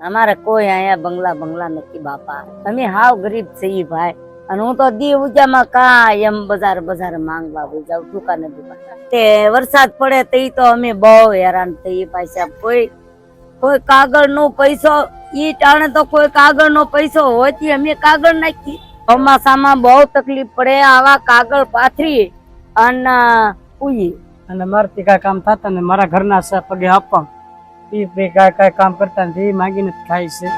અમારે કોઈ અહીંયા બંગલા બંગલા નથી બાપા. અમે હાવ ગરીબ છીએ ભાઈ. અને હું તો દી ઉજામાં કા એમ બજાર બજાર માંગવા જાઉં દુકાને દુકાને તે વરસાદ પડે તો તો અમે બહુ હેરાન થઈએ પાછા. કોઈ કોઈ કાગળ નો પૈસો, ઈ ટાણે તો કોઈ કાગળ નો પૈસો હોતી અમે કાગળ નાખી ચોમાસામાં બહુ તકલીફ પડે આવા કાગળ પાથરી અને ઉઈ. અને મારતી કામ થતા ને મારા ઘરના પગે આપવા. એ બે કાંઈ કામ કરતા નથી એ માગીને ખાય છે.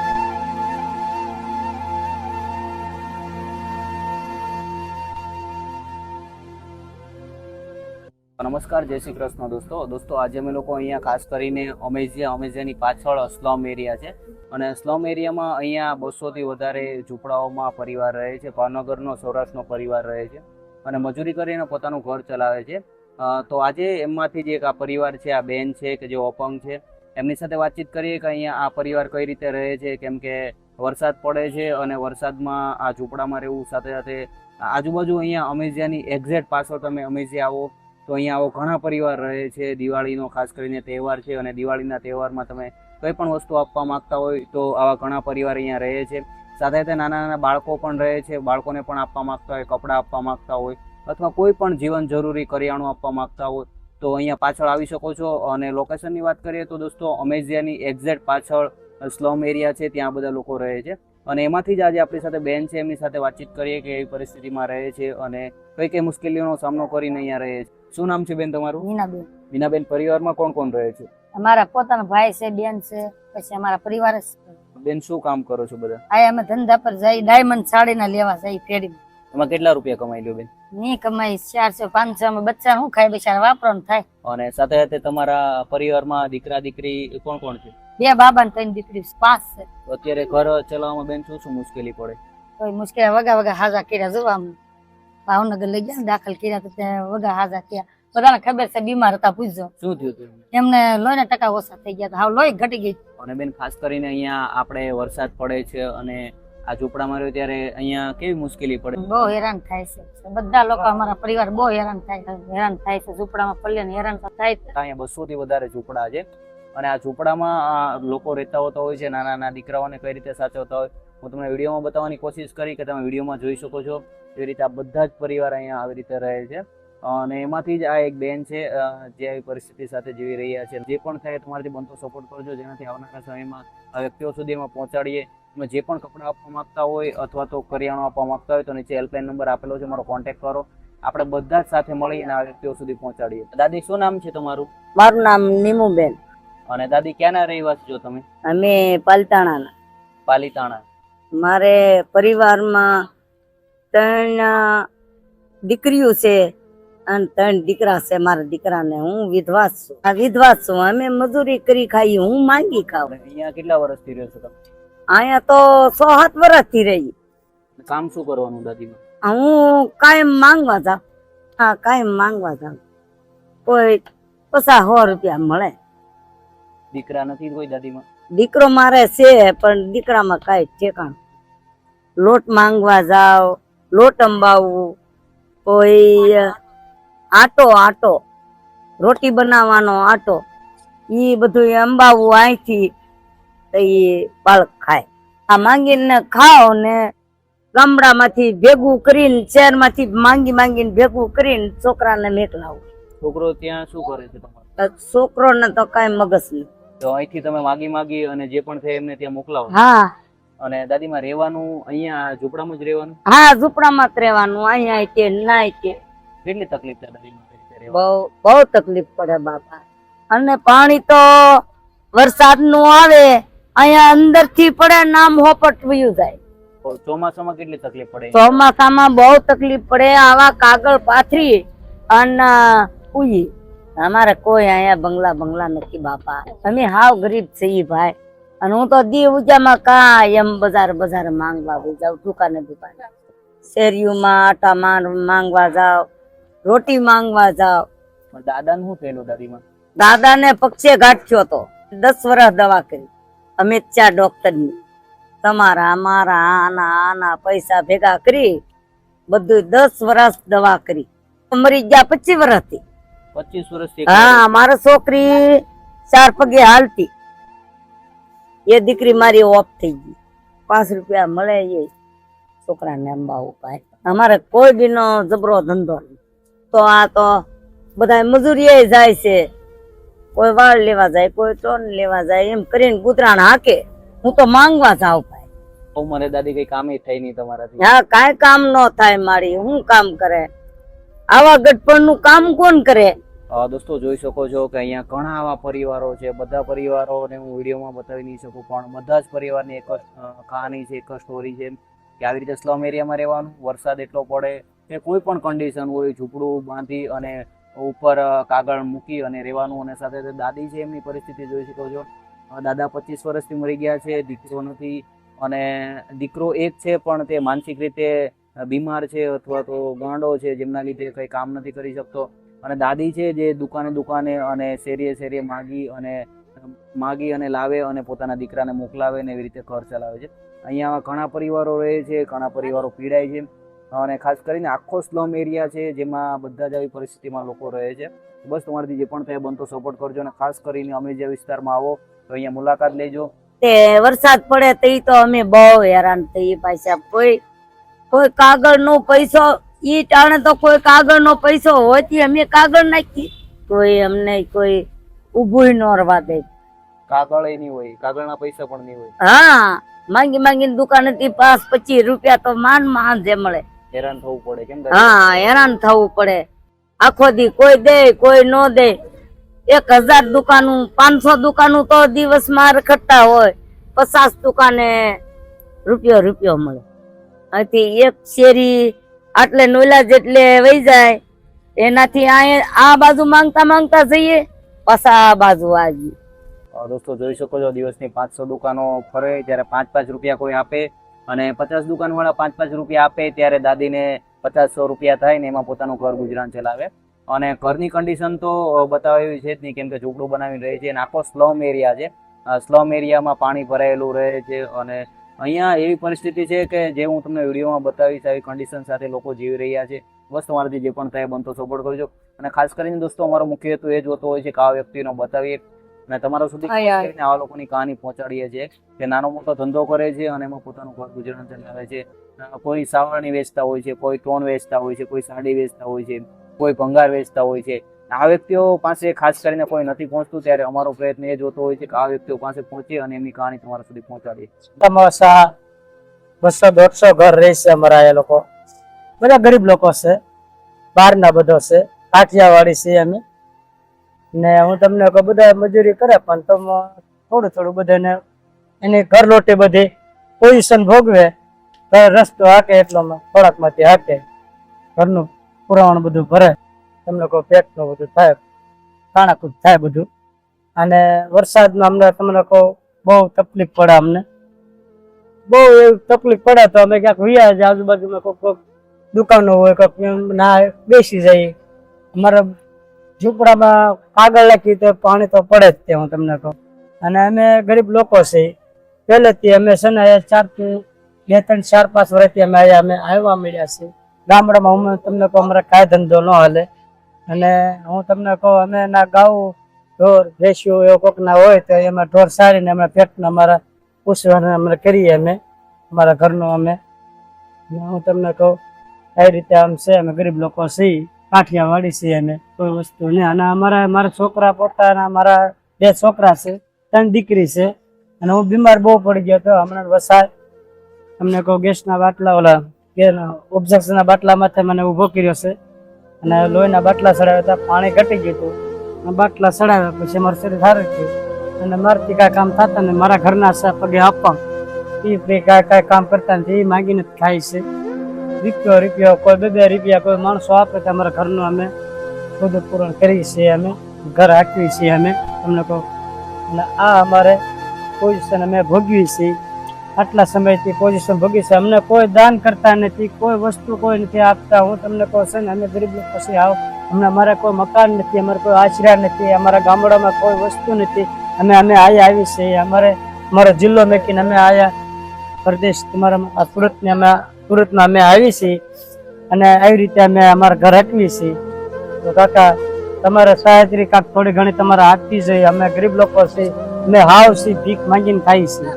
નમસ્કાર, જય શ્રી કૃષ્ણ દોસ્તો. દોસ્તો, આજે અમે લોકો અહીંયા ખાસ કરીને અમેઝિયા, અમેઝિયાની પાછળ સ્લમ એરિયા છે. અને સ્લમ એરિયામાં અહીંયા બસોથી વધારે ઝૂંપડાઓમાં પરિવાર રહે છે, ભાવનગરનો, સૌરાષ્ટ્રનો પરિવાર રહે છે. અને મજૂરી કરીને પોતાનું ઘર ચલાવે છે. તો આજે એમમાંથી જ એક આ પરિવાર છે, આ બેન છે, કે જે અપંગ છે એમની સાથે વાતચીત કરીએ કે અહીંયા આ પરિવાર કઈ રીતે રહે છે, કેમ કે વરસાદ પડે છે અને વરસાદમાં આ ઝૂંપડામાં રહેવું સાથે સાથે આજુબાજુ અહીંયા અમેઝિયાની એક્ઝેક્ટ પાછળ તમે અમેઝિયા આવો તો અહીંયા આવો ઘણા પરિવાર રહે છે. દિવાળીનો ખાસ કરીને તહેવાર છે અને દિવાળીના તહેવારમાં તમે કંઈ પણ વસ્તુ આપવા માંગતા હોય તો આવા ઘણા પરિવાર અહીંયા રહે છે. સાથે સાથે નાના નાના બાળકો પણ રહે છે. બાળકોને પણ આપવા માંગતા હોય, કપડાં આપવા માંગતા હોય અથવા કોઈ પણ જીવન જરૂરી કરિયાણું આપવા માંગતા હોય તો અહીંયા પાછળ આવી શકો છો. અને લોકેશનની વાત કરીએ તો દોસ્તો અમેઝિયાની એક્ઝેક્ટ પાછળ સ્લમ એરિયા છે ત્યાં બધા લોકો રહે છે. અને એમાંથી જ આજે આપણી સાથે બેન છે એમની સાથે વાતચીત કરીએ કે એવી પરિસ્થિતિમાં રહે છે અને કઈ કઈ મુશ્કેલીઓનો સામનો કરીને અહીંયા રહે છે. શું નામ છે બેન તમારું? મીનાબેન. મીનાબેન પરિવારમાં કોણ કોણ રહે છે? અમારા પોતાના ભાઈ છે બેન છે પછી અમારા પરિવાર. બેન શું કામ કરો છો બધા? આ અમે ધંધા પર જઈ ડાયમંડ સાડીના લેવા જઈ ફેરી એમાં કેટલા રૂપિયા કમાઈ લ્યો બેન? ની કમાઈ ચારસો પાંચસો માં બચ્ચા શું ખાય બિચારા વાપરવાનું થાય. અને સાથે સાથે તમારા પરિવારમાં દીકરા દીકરી કોણ કોણ છે? બે બાબા ને ત્રણ દીકરી પાંચ છે. તો અત્યારે ઘર ચલાવવામાં બેન શું શું મુશ્કેલી પડે? કોઈ મુશ્કેલી વગા વગા હાજા કર્યા જોવા ભાવનગર લઈ ગયા ને દાખલ કર્યા તો ત્યાં વગા હાજા કર્યા. બધાને ખબર છે બીમાર હતા પૂછજો. શું થયું હતું? એમને? લોહીના ટકા ઓછા થઈ ગયા. હાવ લોહી ઘટી ગઈ. અને બેન ખાસ કરીને અહીંયા આપણે વરસાદ પડે છે અને આ ઝૂંપડામાં રહ્યો ત્યારે અહીંયા કેવી મુશ્કેલી પડે? બહુ હેરાન થાય છે. બધા લોકો અમારા પરિવાર બહુ હેરાન થાય છે. હેરાન થાય છે. ઝૂંપડામાં પલ્લે હેરાન થાય છે અહીંયા બસો થી વધારે ઝૂંપડા છે. અને આ ઝૂંપડામાં આ લોકો રહેતા હોતા હોય છે નાના નાના દીકરાઓને કઈ રીતે સાચવતા હોય. હું તમને વિડીયોમાં બતાવવાની કોશિશ કરી કે તમે વિડીયોમાં જોઈ શકો છો. એવી રીતે આ બધા જ પરિવાર અહીંયા આવી રીતે રહે છે. અને એમાંથી જ આ એક બેન છે જે આવી પરિસ્થિતિ સાથે જીવી રહ્યા છે. જે પણ થાય તમારાથી બનતો સપોર્ટ કરજો. જેનાથી આવનારા સમયમાં આ વ્યક્તિઓ સુધી એમાં પહોંચાડીએ. તમે જે પણ કપડાં આપવા માંગતા હોય અથવા તો કરિયાણું આપવા માંગતા હોય તો નીચે હેલ્પલાઇન નંબર આપેલો છે મારો કોન્ટેક્ટ કરો. આપણે બધા જ સાથે મળીને આ વ્યક્તિઓ સુધી પહોંચાડીએ. દાદી શું નામ છે તમારું? મારું નામ નીમુબેન. અને દાદી ક્યાંના રહેવાસી છો તમે? અમે પાલતાણાના. પાલીતાણા. મારે પરિવારમાં ત્રણ દીકરીઓ છે અને ત્રણ દીકરા છે મારા દીકરાને. હું વિધવા છું. આ વિધવા છું. અમે મજૂરી કરી ખાઈ હું માંગી ખાવ અને અહીંયા કેટલા વર્ષથી રહ્યો છો તમે? અહીંયા તો સો સાત વર્ષથી રહી. કામ શું કરવાનું દાદીમાં? હું કાયમ માંગવા જાઉં. હા કાયમ માંગવા જાઉં. કોઈ પચાસ સો રૂપિયા મળે. દીકરા નથી કોઈ દાદીમાં? દીકરો મારે છે પણ દીકરામાં કાંઈ ઠેકાણ. લોટ માંગવા જાવ લોટ અંબાવવું કોઈ આટો આટો રોટી બનાવવાનો આટો. ઈ બધું અંબાવવું અહીંથી તો એ બાળક ખાય. આ માંગીને ખાઓ ને ગામડામાંથી ભેગું કરીને શહેરમાંથી માંગી માંગીને ભેગું કરીને છોકરાને મેકલાવું છોકરો ત્યાં શું કરે છે તમારો? તો છોકરોને તો કાંઈ મગજ નહીં. તો અહીંથી તમે માગી માગી અને જે પણ થાય એમને ત્યાં મોકલાવો. હા. અને દાદીમાં રહેવાનું અહીંયા ઝૂંપડામાં જ રહેવાનું? હા ઝૂંપડામાં જ રહેવાનું. અહીંયા કે ના કે. કેટલી તકલીફ થાય દાદીમાં? બહુ બહુ તકલીફ પડે બાપા. અને પાણી તો વરસાદનું આવે. અહીંયા અંદરથી પડે નામ હોપટ વયું જાય ચોમાસામાં કેટલી તકલીફ પડે? ચોમાસામાં બહુ તકલીફ પડે આવા કાગળ પાથરી અને ઉઈ. અમારે કોઈ અહીંયા બંગલા બંગલા નથી બાપા. અમે હાવ ગરીબ છીએ ભાઈ. અને હું તો દી ઉજામાં કાયમ બજાર બજાર માંગવા જાઉં દુકાને દુકાને. શેરીઓમાં આટા માંગવા જાવ રોટી માંગવા જાવ દાદાને શું થયેલું દાદીમાં? દાદાને પક્ષે ગાંઠ્યો તો. દસ વર્ષ દવા કરી. અમિત શાહ ડોક્ટરની. તમારા મારા આના આના પૈસા ભેગા કરી બધું દસ વર્ષ દવા કરી. મરી ગયા પચીસ વર્ષથી પચીસ વર્ષથી હા મારી છોકરી ચાર પગે હાલતી. એ દીકરી મારી ઓફ થઈ ગઈ. પાંચ રૂપિયા મળે એ છોકરાને અંબા ઉપાય અમારે કોઈ બીનો જબરો ધંધો નહીં. તો આ તો બધા મજૂરીએ જાય છે. કોઈ વાળ લેવા જાય કોઈ ટોન લેવા જાય એમ કરીને કૂતરાણ હાકે. હું તો માંગવા જાઉં ભાઈ. મને દાદી કઈ કામ થઈ નહીં તમારાથી. હા કાંઈ કામ ન થાય મારી હું કામ કરે? આવા ગટપણનું કામ કોણ કરે? દોસ્તો જોઈ શકો છો કે અહીંયા ઘણા આવા પરિવારો છે બધા પરિવારોને હું વિડીયોમાં બતાવી નહીં શકું પણ બધા જ પરિવારની એક કહાની છે એક સ્ટોરી છે કે આવી રીતે સ્લમ એરિયામાં રહેવાનું વરસાદ એટલો પડે કે કોઈ પણ કન્ડિશન હોય ઝૂંપડું બાંધી અને ઉપર કાગળ મૂકી અને રહેવાનું અને સાથે દાદી છે એમની પરિસ્થિતિ જોઈ શકો છો દાદા પચીસ વર્ષથી મરી ગયા છે, દીકરો નથી અને દીકરો એક છે પણ તે માનસિક રીતે બીમાર છે અથવા તો ગાંડો છે જેમના લીધે કંઈ કામ નથી કરી શકતો. અને દાદી છે જે દુકાને દુકાને અને શેરીએ શેરીએ માગી અને માગી અને લાવે અને પોતાના દીકરાને મોકલાવે ને એવી રીતે ઘર ચલાવે છે. અહીંયા ઘણા પરિવારો રહે છે, ઘણા પરિવારો પીડાય છે. અને ખાસ કરીને આખો સ્લમ એરિયા છે જેમાં બધા જ આવી પરિસ્થિતિમાં લોકો રહે છે. બસ તમારાથી જે પણ થાય બનતો સપોર્ટ કરજો અને ખાસ કરીને અમે જે વિસ્તારમાં આવો તો અહીંયા મુલાકાત લેજો. તે વરસાદ પડે તે તો અમે બહુ હેરાન થઈ પાછા. કોઈ કોઈ કાગળ નો પૈસો ઈ ટાણે તો કોઈ કાગળ નો પૈસો હોતી અમે કાગળ નાખી કોઈ અમને કોઈ ઉભું ન રવા દે. કાગળ એ નહીં હોય કાગળના પૈસા પણ નહીં હોય. હા માંગી માંગીને દુકાને થી પાંચ પચીસ રૂપિયા તો માન માન જે મળે. હેરાન થવું પડે કેમ હા હેરાન થવું પડે. આખો દી કોઈ દે કોઈ નો દે. એક હજાર દુકાનું પાંચસો દુકાનું તો દિવસમાં રખડતા હોય. પચાસ દુકાને રૂપિયો રૂપિયો મળે. અહીંથી એક શેરી આટલે નોલા જેટલે વહી જાય. એનાથી આ આ બાજુ માંગતા માંગતા જઈએ પાછા આ બાજુ આવી દોસ્તો જોઈ શકો છો દિવસની પાંચસો દુકાનો ફરે. ત્યારે પાંચ પાંચ રૂપિયા કોઈ આપે અને પચાસ દુકાનવાળા પાંચ પાંચ રૂપિયા આપે ત્યારે દાદીને પચાસ સો રૂપિયા થાય ને એમાં પોતાનું ઘર ગુજરાન ચલાવે. અને ઘરની કન્ડિશન તો બતાવેલી છે જ નહીં, કેમ કે ઝૂંપડું બનાવીને રહે છે અને આખો સ્લમ એરિયા છે. સ્લમ એરિયામાં પાણી ભરાયેલું રહે છે અને અહીંયા એવી પરિસ્થિતિ છે કે જે હું તમને વિડીયોમાં બતાવીશ, આવી કન્ડિશન સાથે લોકો જીવી રહ્યા છે. બસ તમારાથી જે પણ થાય બનતો સપોર્ટ કરજો. અને ખાસ કરીને દોસ્તો, અમારો મુખ્ય હેતુ એ જ હોતો હોય છે કે આ વ્યક્તિનો બતાવીએ. અને તમારા સુધી આવા લોકોની કહાની પહોંચાડીએ છીએ કે નાનો મોટો ધંધો કરે છે અને એમાં પોતાનું ઘર ગુજરાન ચલાવે છે. કોઈ સાવરણી વેચતા હોય છે કોઈ ટોન વેચતા હોય છે કોઈ સાડી વેચતા હોય છે કોઈ ભંગાર વેચતા હોય છે. આ વ્યક્તિઓ પાસે ખાસ કરીને કોઈ નથી પહોંચતું ત્યારે અમારો પ્રયત્ન એ જ હોતો હોય છે કે આ વ્યક્તિઓ પાસે પહોંચે અને એમની કહાની તમારા સુધી પહોંચાડીએ. બસો દોઢસો ઘર રહે છે અમારા એ લોકો. બધા ગરીબ લોકો છે બહારના બધો છે કાઠિયાવાડી છે અમે. ને હું તમને કહું બધા મજૂરી કરે, પણ તો થોડું થોડું બધાને એની ઘર લોટી બધી પોઝિશન ભોગવે, તો રસ્તો હાકે એટલો થોડાકમાંથી હાકે. ઘરનું પુરાવણ બધું ભરે. તમને કહું પેટનું બધું થાય કાણાકૂટ થાય બધું. અને વરસાદમાં અમને તમને કહું, બહુ તકલીફ પડે અમને. બહુ એવી તકલીફ પડે તો અમે ક્યાંક વિયા જ આજુબાજુમાં કોઈક કોઈક દુકાનો હોય કોઈક ના બેસી જઈએ અમારા ઝૂંપડામાં કાગળ લખી તો પાણી તો પડે જ તે હું તમને કહું. અને અમે ગરીબ લોકો છીએ. પહેલેથી અમે છે ને અહીંયા ચાર બે, ત્રણ, ચાર, પાંચ વર્ષથી અમે અહીંયા અમે આવવા મળ્યા છીએ. ગામડામાં હું તમને કહું, અમારે કાંઈ ધંધો ન હાલે. અને હું તમને કહું, અમે ના ગાઉ, ઢોર ભેંસ્યું એવો કોક ના હોય તો એમાં ઢોર સારીને અમે પેટના અમારા પૂછવાને અમે કરીએ અમે, અમારા ઘરનું અમે. હું તમને કહું એ રીતે આમ છે, અમે ગરીબ લોકો છીએ. કાઠિયાવાડી છીએ અમે કોઈ વસ્તુ નહીં. અને અમારા મારા છોકરા પોતાના મારા બે છોકરા છે, ત્રણ દીકરી છે. અને હું બીમાર બહુ પડી ગયો હતો. હમણાં વસાય અમને કહું ગેસના બાટલા ઓલા ઓબ્ઝેક્શનના બાટલા માથે મને ઊભો કર્યો છે. અને લોહીના બાટલા ચડાવ્યા હતા. પાણી ઘટી ગયું હતું. બાટલા ચડાવ્યા પછી મારું શરીર સારું થયું. અને મારથી કાંઈ કામ થતા ને મારા ઘરના છે પગે આપવા એ કાંઈ કાંઈ કામ કરતા નથી. એ માંગીને ખાય છે. રૂપિયો રૂપિયા, કોઈ બે બે રૂપિયા, કોઈ માણસો આપે તો અમારા ઘરનું અમે બધું પૂરણ કરીએ છીએ અમે, ઘર હાંકીએ છીએ અમે, તમને કહું. અને આ અમારે પોઝિશન અમે ભોગવી છીએ. આટલા સમયથી પોઝિશન ભોગવી છે અમને કોઈ દાન કરતા નથી, કોઈ વસ્તુ કોઈ નથી આપતા. હું તમને કહું છું ને, અમે ગરીબ લોકો પછી આવો, અમને અમારે કોઈ મકાન નથી, અમારે કોઈ આશરા નથી, અમારા ગામડામાં કોઈ વસ્તુ નથી. અમે અમે આયા આવી છીએ. અમારે, અમારો જિલ્લો મેકીને અમે આયા. પ્રદેશ, તમારા આ સુરતને અમે સુરતમાં અમે આવી છીએ અને આવી રીતે અમે અમારા ઘર હટવી છીએ. તો કાકા, તમારે સહાયત્રી કાંક થોડી ઘણી તમારા હાથથી જોઈએ. અમે ગરીબ લોકો છીએ. અમે હાવ છીએ, ભીખ માંગીને ખાઈ છીએ.